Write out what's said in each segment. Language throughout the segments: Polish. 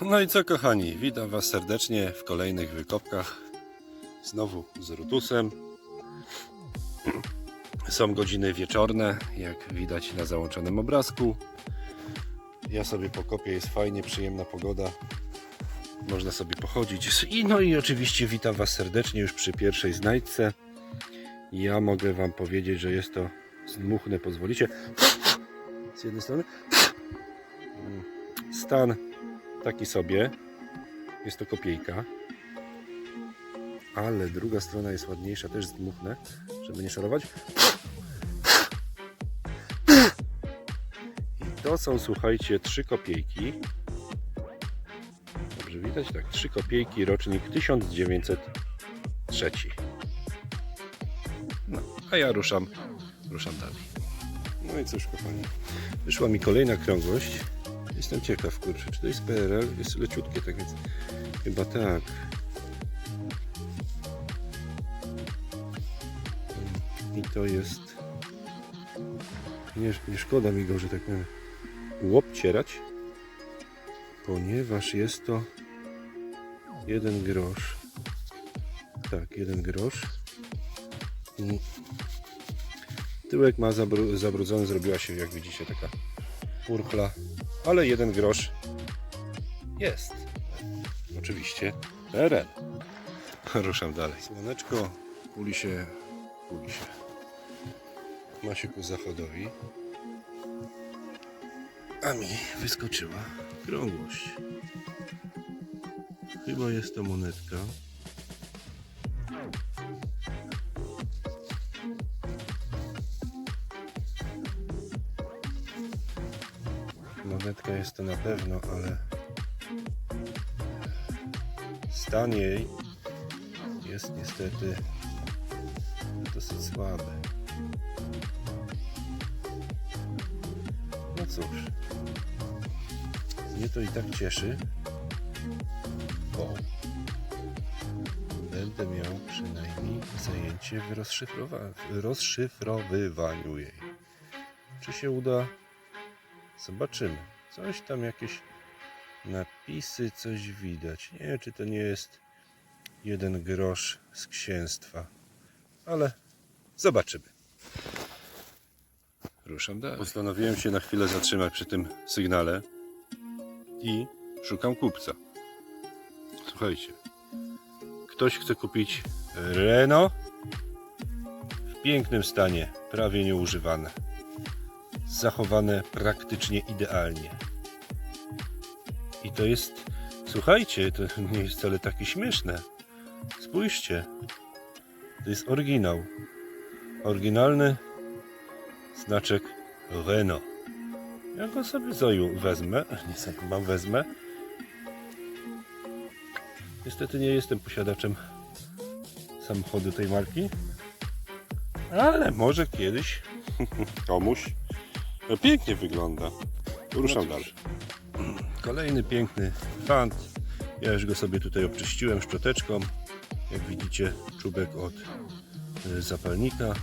No i co kochani, witam Was serdecznie w kolejnych wykopkach. Znowu z Rutusem. Są godziny wieczorne, jak widać na załączonym obrazku. Ja sobie pokopię, jest fajnie, przyjemna pogoda. Można sobie pochodzić. I no i oczywiście witam Was serdecznie już przy pierwszej znajdce. Ja mogę Wam powiedzieć, że jest to zdmuchne, pozwolicie. Z jednej strony stan taki sobie. Jest to kopiejka. Ale druga strona jest ładniejsza, też zdmuchnę, żeby nie szorować. I to są, słuchajcie, trzy kopiejki. Dobrze widać? Tak, trzy kopiejki, rocznik 1903. No, a ja ruszam, ruszam dalej. No i cóż, kochani, wyszła mi kolejna krągłość. Jestem ciekaw, kurczę, czy to jest PRL? Jest leciutkie, tak więc chyba tak. I to jest... Nie, nie szkoda mi go, że tak powiem, łopcierać, ponieważ jest to jeden grosz. Tak, jeden grosz. I tyłek ma zabru, zabrudzony, zrobiła się, jak widzicie, taka purchla, ale jeden grosz jest. Oczywiście PRL. Ruszam dalej. Słoneczko kuli się, kuli się. Ma się ku zachodowi. A mi wyskoczyła krągłość. Chyba jest to monetka. Monetka jest to na pewno, ale stan jej jest niestety dosyć słaby. No cóż, mnie to i tak cieszy, bo będę miał przynajmniej zajęcie w rozszyfrowywaniu jej. Czy się uda? Zobaczymy. Coś tam jakieś napisy, coś widać. Nie wiem, czy to nie jest jeden grosz z księstwa, ale zobaczymy. Ruszam dalej. Postanowiłem się na chwilę zatrzymać przy tym sygnale i szukam kupca. Słuchajcie, ktoś chce kupić Renault w pięknym stanie, prawie nieużywane zachowane praktycznie idealnie. I to jest, słuchajcie, to nie jest wcale takie śmieszne. Spójrzcie, to jest oryginał. Oryginalny znaczek Renault. Ja go sobie zoju wezmę, nie sobie mam wezmę. Niestety nie jestem posiadaczem samochodu tej marki, ale może kiedyś komuś no, pięknie wygląda. Ruszam dalej. Kolejny piękny fant. Ja już go sobie tutaj obczyściłem szczoteczką. Jak widzicie, czubek od y, zapalnika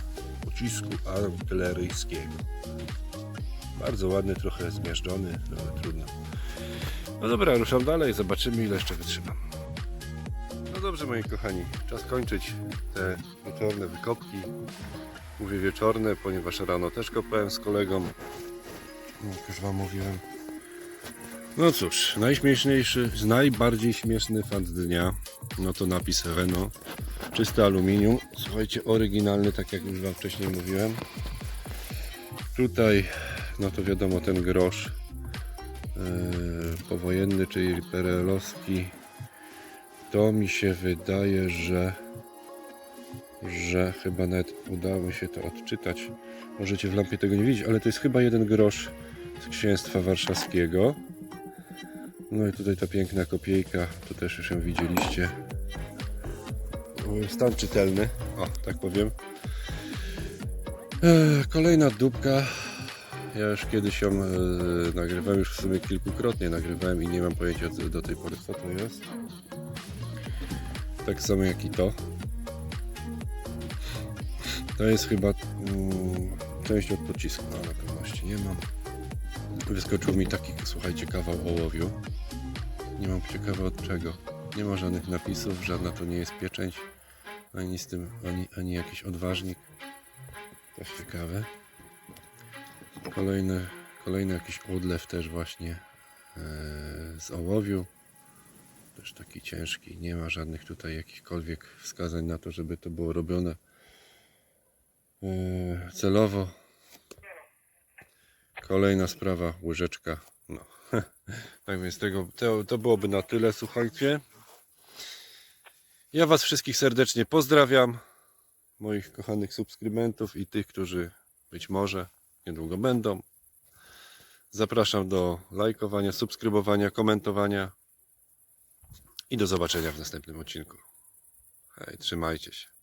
pocisku artyleryjskiego. Bardzo ładny, trochę zmiażdżony, no ale trudno. No dobra, ruszam dalej, zobaczymy ile jeszcze wytrzymam. No dobrze moi kochani, czas kończyć te wieczorne wykopki. Mówię wieczorne, ponieważ rano też kopałem z kolegą. Jak już Wam mówiłem. No cóż, najśmieszniejszy, najbardziej śmieszny fant dnia, no to napis Renault. Czyste aluminium. Słuchajcie, oryginalny, tak jak już Wam wcześniej mówiłem. Tutaj, no to wiadomo, ten grosz yy, powojenny, czyli perelowski. To mi się wydaje, że że chyba nawet udało mi się to odczytać. Możecie w lampie tego nie widzieć, ale to jest chyba jeden grosz z księstwa warszawskiego. No i tutaj ta piękna kopiejka, to też już ją widzieliście. Stan czytelny, o tak powiem. Eee, Kolejna dupka. Ja już kiedyś ją e, nagrywałem, już w sumie kilkukrotnie nagrywałem i nie mam pojęcia do- do tej pory co to jest. Tak samo jak i to. To jest chyba mm, część od pocisku, ale pewności nie mam. Wyskoczył mi taki, słuchajcie, kawał ołowiu. Nie mam ciekawe od czego. Nie ma żadnych napisów, żadna to nie jest pieczęć. Ani z tym, ani, ani jakiś odważnik. Też ciekawe. Kolejny, kolejny jakiś odlew też właśnie e, z ołowiu. Też taki ciężki. Nie ma żadnych tutaj jakichkolwiek wskazań na to, żeby to było robione celowo. Kolejna sprawa, łyżeczka. No. tak więc tego, to, to byłoby na tyle, słuchajcie. Ja Was wszystkich serdecznie pozdrawiam. Moich kochanych subskrybentów i tych, którzy być może niedługo będą. Zapraszam do lajkowania, subskrybowania, komentowania i do zobaczenia w następnym odcinku. Hej, trzymajcie się.